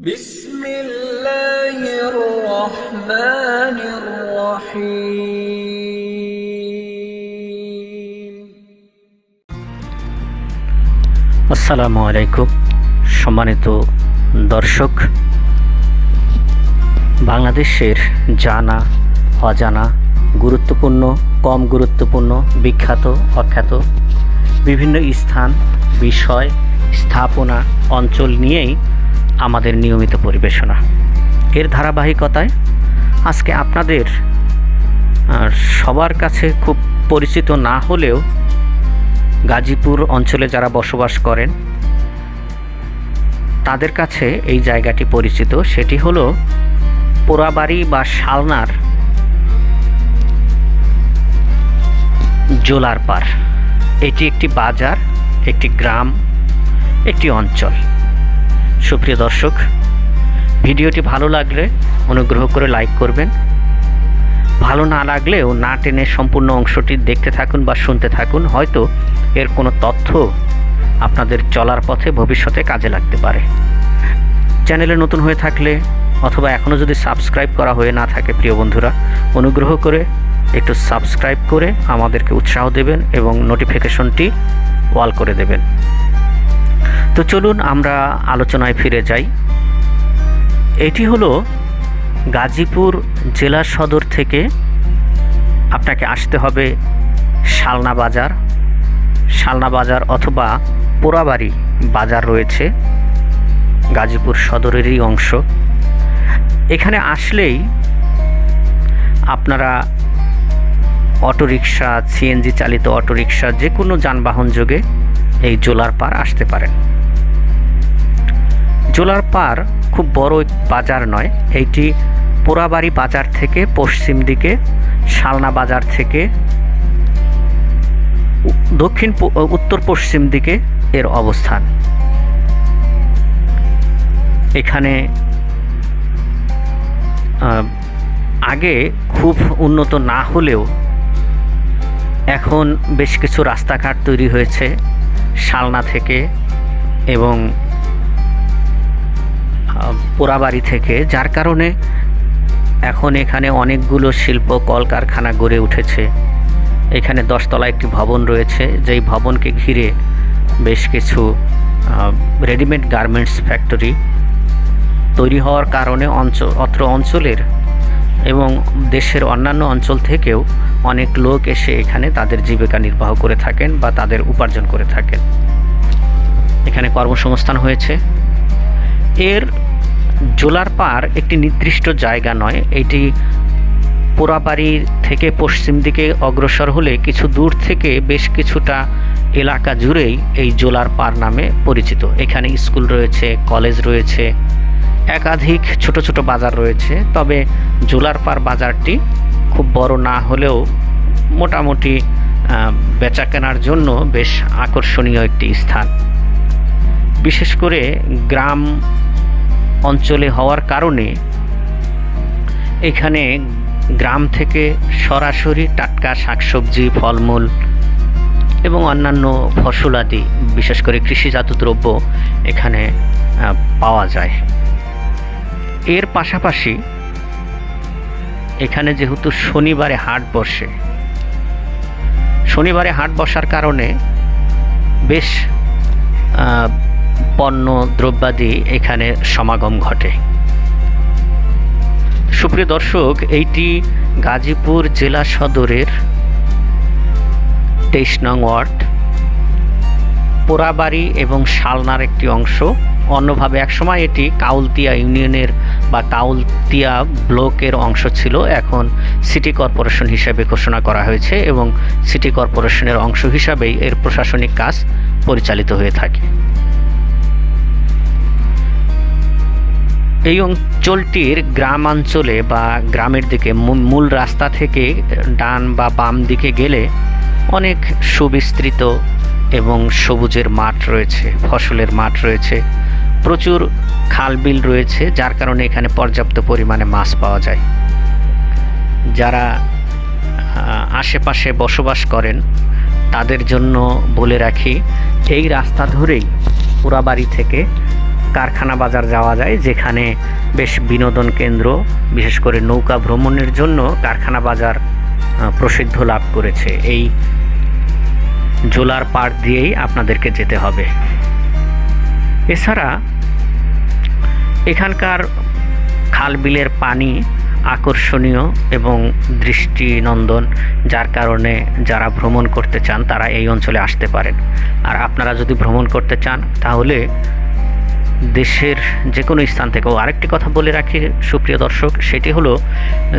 بسم الله الرحمن الرحيم আসসালামু আলাইকুম সম্মানিত দর্শক বাংলাদেশের জানা অজানা গুরুত্বপূর্ণ কম গুরুত্বপূর্ণ বিখ্যাত অখ্যাত বিভিন্ন স্থান বিষয় স্থাপনা অঞ্চল নিয়েই আমাদের নিয়মিত পরিবেশনা। এর ধারাবাহিকতায় আজকে আপনাদের সবার কাছে খুব পরিচিত না হলেও গাজীপুর অঞ্চলে যারা বসবাস করেন, তাদের কাছে এই জায়গাটি পরিচিত। সেটি হলো পোড়াবাড়ি বা শালনার জোলার পার এটি একটি বাজার, একটি গ্রাম, একটি অঞ্চল। সুপ্রিয় দর্শক, ভিডিওটি ভালো লাগলে অনুগ্রহ করে লাইক করবেন। ভালো না লাগলেও না টেনে সম্পূর্ণ অংশটি দেখতে থাকুন বা শুনতে থাকুন, হয়তো এর কোনো তথ্য আপনাদের চলার পথে ভবিষ্যতে কাজে লাগতে পারে। চ্যানেলে নতুন হয়ে থাকলে অথবা এখনও যদি সাবস্ক্রাইব করা হয়ে না থাকে প্রিয় বন্ধুরা, অনুগ্রহ করে একটু সাবস্ক্রাইব করে আমাদেরকে উৎসাহ দেবেন এবং নোটিফিকেশনটি ওয়াল করে দেবেন। তো চলুন আমরা আলোচনায় ফিরে যাই। এটি হলো গাজীপুর জেলা সদর থেকে আপনাকে আসতে হবে শালনা বাজার। শালনা বাজার অথবা পোড়াবাড়ি বাজার রয়েছে গাজীপুর সদরেরই অংশ। এখানে আসলেই আপনারা অটোরিকশা, সিএনজি চালিত অটোরিকশা, যে কোনো যানবাহন যোগে এই জোলার পার আসতে পারেন। জোলার পার খুব বড় বাজার নয়। এইটি পোড়াবাড়ি বাজার থেকে পশ্চিম দিকে, শালনা বাজার থেকে দক্ষিণ উত্তর পশ্চিম দিকে এর অবস্থান। এখানে আগে খুব উন্নত না হলেও এখন বেশ কিছু রাস্তাঘাট তৈরি হয়েছে, শালনা থেকে এবং পোড়াবাড়ি থেকে, যার কারণে এখন এখানে অনেকগুলো শিল্প কলকারখানা গড়ে উঠেছে। এখানে দশতলা একটি ভবন রয়েছে, যেই ভবনকে ঘিরে বেশ কিছু রেডিমেড গার্মেন্টস ফ্যাক্টরি তৈরি হওয়ার কারণে অঞ্চল, অত্র অঞ্চলের এবং দেশের অন্যান্য অঞ্চল থেকেও অনেক লোক এসে এখানে তাদের জীবিকা নির্বাহ করে থাকেন বা তাদের উপার্জন করে থাকেন। এখানে কর্মসংস্থান হয়েছে। এর জোলার পার একটি নির্দিষ্ট জায়গা নয়, এটি পোড়াবাড়ি থেকে পশ্চিম দিকে অগ্রসর হলে কিছু দূর থেকে বেশ কিছুটা এলাকা জুড়েই এই জোলার পার নামে পরিচিত। এখানে স্কুল রয়েছে, কলেজ রয়েছে, একাধিক ছোট ছোট বাজার রয়েছে। তবে জোলার পার বাজারটি খুব বড় না হলেও মোটামুটি বেচা কেনার জন্য বেশ আকর্ষণীয় একটি স্থান। বিশেষ করে গ্রাম অঞ্চলে হওয়ার কারণে এখানে গ্রাম থেকে সরাসরি টাটকা শাকসবজি, ফলমূল এবং অন্যান্য ফসলাদি বিশেষ করে কৃষিজাত দ্রব্য এখানে পাওয়া যায়। এর পাশাপাশি এখানে যেহেতু শনিবারে হাট বসে, শনিবারে হাট বসার কারণে বেশ পণ্য দ্রব্যাদি এখানে সমাগম ঘটে। সুপ্রিয় দর্শক, এইটি গাজীপুর জেলা সদরের তেইশ নং ওয়ার্ড। পোড়াবাড়ি এবং শালনার একটি অংশ। অন্যভাবে একসময় এটি কাউলতিয়া ইউনিয়নের বা কাউলতিয়া ব্লকের অংশ ছিল। এখন সিটি কর্পোরেশন হিসেবে ঘোষণা করা হয়েছে এবং সিটি কর্পোরেশনের অংশ হিসাবেই এর প্রশাসনিক কাজ পরিচালিত হয়ে থাকে। এই অঞ্চলটির গ্রামাঞ্চলে বা গ্রামের দিকে মূল- রাস্তা থেকে ডান বা বাম দিকে গেলে অনেক সুবিস্তৃত এবং সবুজের মাঠ রয়েছে, ফসলের মাঠ রয়েছে, প্রচুর খালবিল রয়েছে, যার কারণে এখানে পর্যাপ্ত পরিমাণে মাছ পাওয়া যায়। যারা আশেপাশে বসবাস করেন, তাদের জন্য বলে রাখি, এই রাস্তা ধরেই পুরাবাড়ি থেকে কারখানা বাজার যাওয়া যায়, যেখানে বেশ বিনোদন কেন্দ্র, বিশেষ করে নৌকা ভ্রমণের জন্য কারখানা বাজার প্রসিদ্ধ লাভ করেছে। এই জোলার পাড় দিয়েই আপনাদেরকে যেতে হবে। এছাড়া এখানকার খাল বিলের পানি আকর্ষণীয় এবং দৃষ্টিনন্দন, যার কারণে যারা ভ্রমণ করতে চান, তারা এই অঞ্চলে আসতে পারেন। আর আপনারা যদি ভ্রমণ করতে চান, তাহলে দেশের যে কোনো স্থান থেকে। ও আরেকটি কথা বলে রাখি, সুপ্রিয় দর্শক, সেটি হলো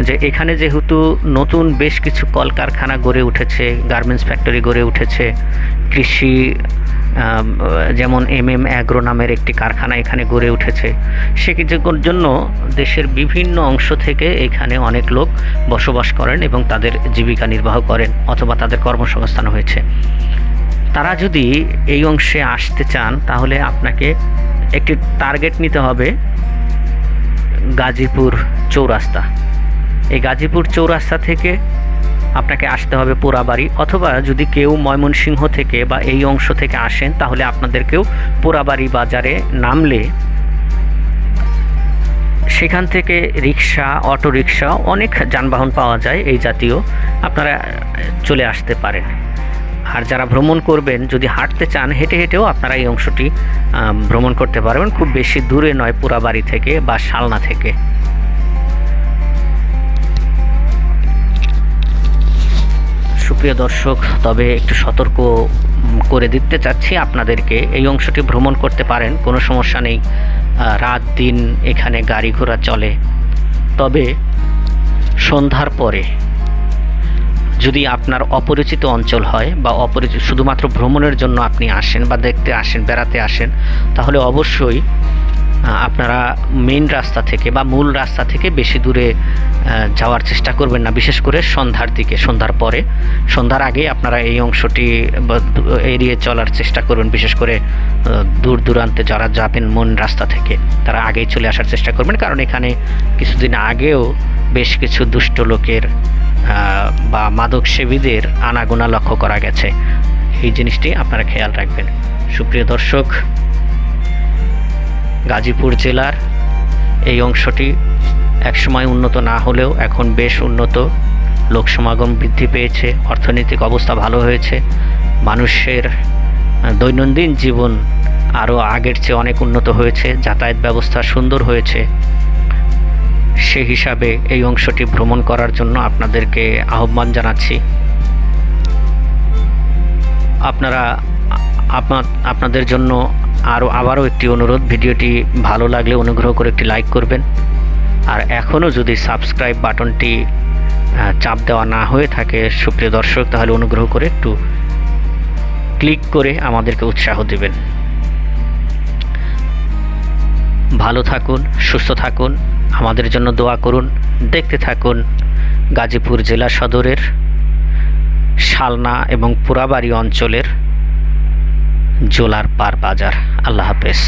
যে এখানে যেহেতু নতুন বেশ কিছু কলকারখানা গড়ে উঠেছে, গার্মেন্টস ফ্যাক্টরি গড়ে উঠেছে, কৃষি যেমন এম এম অ্যাগ্রো নামের একটি কারখানা এখানে গড়ে উঠেছে, সে কিছুর জন্য দেশের বিভিন্ন অংশ থেকে এখানে অনেক লোক বসবাস করেন এবং তাদের জীবিকা নির্বাহ করেন অথবা তাদের কর্মসংস্থান হয়েছে। তারা যদি এই অংশে আসতে চান, তাহলে আপনাকে একটি টার্গেট নিতে হবে গাজীপুর চৌরাস্তা। এই গাজীপুর চৌরাস্তা থেকে আপনাকে আসতে হবে পোড়াবাড়ি অথবা যদি কেউ ময়মনসিংহ থেকে বা এই অংশ থেকে আসেন, তাহলে আপনাদেরকেও পোড়াবাড়ি বাজারে নামলে সেখান থেকে রিক্সা অটো অনেক যানবাহন পাওয়া যায় এই জাতীয়, আপনারা চলে আসতে পারেন। আর যারা ভ্রমণ করবেন, যদি হাঁটতে চান, হেঁটে হেঁটেও আপনারা এই অংশটি ভ্রমণ করতে পারবেন। খুব বেশি দূরে নয় পুরাবাড়ি থেকে বা শালনা থেকে। সুপ্রিয় দর্শক, তবে একটু সতর্ক করে দিতে চাচ্ছি আপনাদেরকে। এই অংশটি ভ্রমণ করতে পারেন, কোনো সমস্যা নেই। রাত, দিন এখানে গাড়ি ঘোড়া চলে। তবে সন্ধ্যার পরে যদি আপনার অপরিচিত অঞ্চল হয় বা অপরিচিত শুধুমাত্র ভ্রমণের জন্য আপনি আসেন বা দেখতে আসেন, বেড়াতে আসেন, তাহলে অবশ্যই আপনারা মেন রাস্তা থেকে বা মূল রাস্তা থেকে বেশি দূরে যাওয়ার চেষ্টা করবেন না। বিশেষ করে সন্ধ্যার দিকে, সন্ধ্যার পরে। সন্ধ্যার আগে আপনারা এই অংশটি এড়িয়ে চলার চেষ্টা করবেন বিশেষ করে দূর দূরান্তে যারা যাবেন মন রাস্তা থেকে, তারা আগেই চলে আসার চেষ্টা করবেন। কারণ এখানে কিছুদিন আগেও বেশ কিছু দুষ্ট লোকের বা মাদক সেবীদের আনাগোনা লক্ষ্য করা গেছে। এই জিনিসটি আপনারা খেয়াল রাখবেন। সুপ্রিয় দর্শক, গাজীপুর জেলার এই অংশটি একসময় উন্নত না হলেও এখন বেশ উন্নত। লোক সমাগম বৃদ্ধি পেয়েছে, অর্থনৈতিক অবস্থা ভালো হয়েছে। মানুষের দৈনন্দিন জীবন আরও আগের চেয়ে অনেক উন্নত হয়েছে, যাতায়াত ব্যবস্থা সুন্দর হয়েছে। সে হিসাবে এই অংশটি ভ্রমণ করার জন্য আপনাদেরকে আহ্বান জানাচ্ছি। আপনারা আপনাদের জন্য আরও, আবারও একটি অনুরোধ, ভিডিওটি ভালো লাগলে অনুগ্রহ করে একটি লাইক করবেন। আর এখনও যদি সাবস্ক্রাইব বাটনটি চাপ দেওয়া না হয়ে থাকে, সুপ্রিয় দর্শক, তাহলে অনুগ্রহ করে একটু ক্লিক করে আমাদেরকে উৎসাহ দেবেন। ভালো থাকুন, সুস্থ থাকুন। আমাদের জন্য দোয়া করুন, দেখতে থাকুন গাজীপুর জেলা সদরের শালনা এবং পুরাবাড়ি অঞ্চলের জোলার পার বাজার। আল্লাহ হাফেজ।